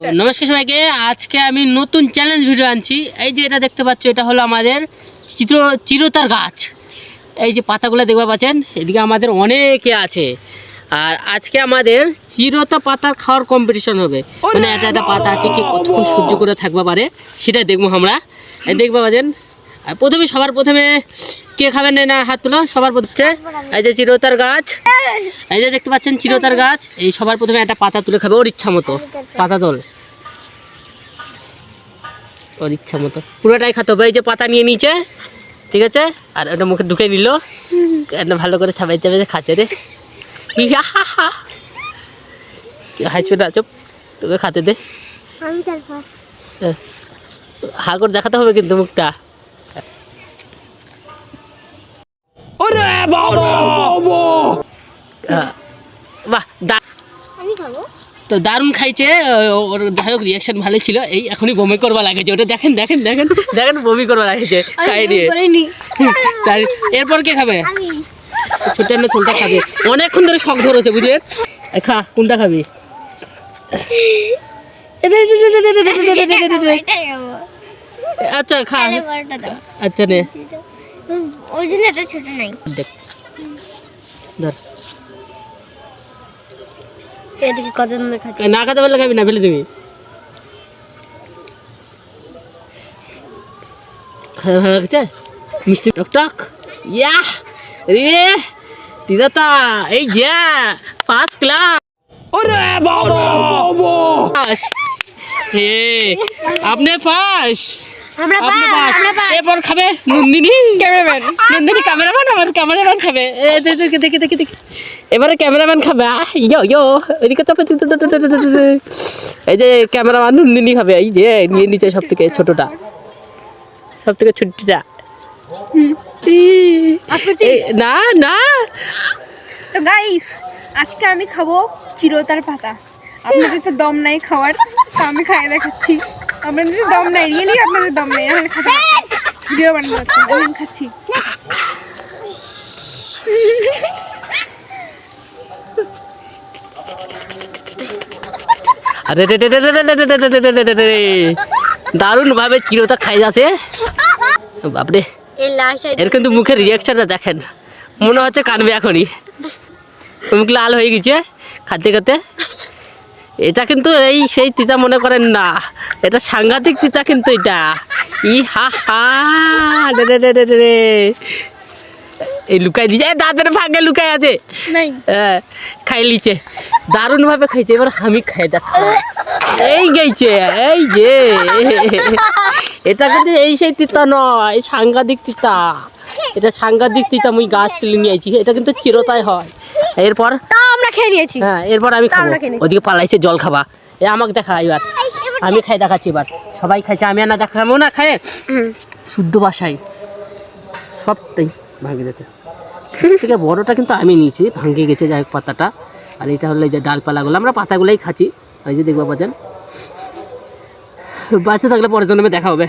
নমস্কার সবাইকে, আজকে আমি নতুন চ্যালেঞ্জ ভিডিও আনছি। এই যে এটা দেখতে পাচ্ছ, এটা হলো আমাদের চিত্র, চিরতার গাছ। এই যে পাতাগুলো দেখতে পাচ্ছেন, এদিকে আমাদের অনেকে আছে। আর আজকে আমাদের চিরতা পাতার খাওয়ার কম্পিটিশন হবে। মানে একটা একটা পাতা আছে কি কতক্ষণ সহ্য করে থাকবে পারে সেটা দেখব আমরা। দেখতে পাচ্ছেন প্রথমে সবার প্রথমে কে খাবেন না হাত তুলো, সবার প্রথমে এই যে চিরতার গাছ। এই যে দেখতে পাচ্ছেন চিরতার গাছ এই সবার প্রথমে একটা পাতা তুলে খাবে ওর ইচ্ছা মতো। পাতা তোল। ওর ইচ্ছা মতো। পুরোটাই খাতে হবে এই যে পাতা নিয়ে নিচে ঠিক আছে? আর ওটা মুখে ঢুকে নিল। একটা ভালো করে ছাপাই চাপে খাচ্ছে রে। ইয়া হা হা। হাইচ পেটে আছো? তোকে খাতে দে। আমি হা করে দেখাতে হবে কিন্তু মুখটা। আহ, বাহ দা তো দারুণ খাইছে ওর যাই হোক রিয়াকশন ভালো ছিল। এই এখনই বমি করবা লাগেছে। ওটা দেখেন দেখেন দেখেন দেখেন বমি করবা লাগেছে খাই নিয়ে এরপর কে খাবে? আমি। ছোট না ছোটটা খাবে। অনেকক্ষণ ধরে শখ ধরেছে বুঝলেন? খা কোনটা খাবি? আচ্ছা খা। আচ্ছা নে। ওই জন্য ছোট নাই। দেখ। ধর। এদিকে কত সুন্দর খাচ্ছে না খাতে পারলে খাবি না ফেলে দিবি। খাওয়া ভালো লাগছে মিষ্টি টক টক? ইয়া রে দিদাতা এই যে ফার্স্ট ক্লাস পাস হে আপনি পাস আমরা আপনি পাস পাস আমরা এরপর খাবে নন্দিনী ক্যামেরাম্যান নন্দিনী ক্যামেরাম্যান আমার ক্যামেরাম্যান খাবে দেখি দেখি দেখি দেখি এবারে ক্যামেরাম্যান খাবে ইয়ো ইয়ো চাপে। এই যে ক্যামেরাম্যান নন্দিনী খাবে এই যে নিয়ে নিচে সব থেকে ছোটটা সব থেকে ছোটটা এই, না না তো গাইস আজকে আমি খাব চিরতার পাতা আপনাদের তো দম নাই খাওয়ার তো আমি খাই দেখাচ্ছি আপনাদের দম নাই রিয়েলি আপনাদের দম নাই আমি ভিডিও আমি খাচ্ছি আরে রে রে রে রে রে রে রে রে রে রে রে রে রে। দারুণ ভাবে চিরতা খাই যাচ্ছে বাপরে এর কিন্তু মুখের রিয়াকশনটা দেখেন মনে হচ্ছে কানবে এখনই মুখ লাল হয়ে গেছে খাতে খাতে এটা কিন্তু এই সেই তিতা মনে করেন না। এটা সাংঘাতিক তিতা কিন্তু এটা। ই হা হা রে রে রে রে রে। এই লুকাই দিছে। দাঁতের ভাগে লুকাই আছে। খাই লিছে। দারুণভাবে খাইছে। এবার আমি খাই দেখ। এই গেছে এই যে। এটা কিন্তু এই সেই তিতা নয় এই সাংঘাতিক তিতা। এটা সাংঘাতিক তিতা মুই গাছ তুলে নিয়ে আইছি। এটা কিন্তু চিরতায় হয়। এরপর আমরা খেয়ে নিয়েছি। হ্যাঁ এরপর আমি খাব। ওদিকে পালাইছে জল খাবা। এ আমাকে দেখা এবার। আমি খাই দেখাচ্ছি এবার। সবাই খাইছে আমি আর না দেখাবো না খায়। শুদ্ধ ভাষায় সবটাই ভাঙে গেছে। থেকে বড়টা কিন্তু আমি নিয়েছি ভাঙে গেছে যাই হোক পাতাটা। আর এটা হলো এই যে ডালপালাগুলো আমরা পাতাগুলোই খাচ্ছি। ওই যে দেখব বাজান। বাচ্চা থাকলে পরের জন্মে দেখা হবে।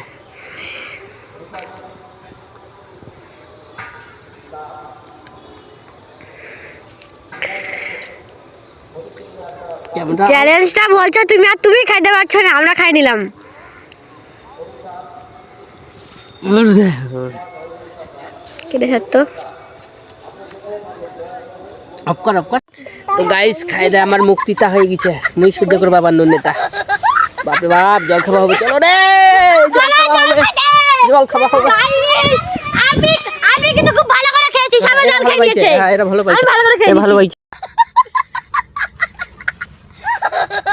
চ্যালেঞ্জটা বলছো তুমি আর তুমি খাইতে পারছ না আমরা খাই নিলাম। কেটে সত্য তো গাইস খাই দেয় আমার মুক্তিটা হয়ে গেছে। মুই শুদ্ধ করব আবার নুনেটা বাপরে বাপ জল খাওয়া হবে। চলো রে জল খাওয়া হবে। জল খাওয়া হবে। আমি আমি কিন্তু খুব ভালো করে খেয়েছি সবাই জল হ্যাঁ এরা ভালো আমি পাইছে। ভালো করে ভালো পাইছে। Ha ha ha!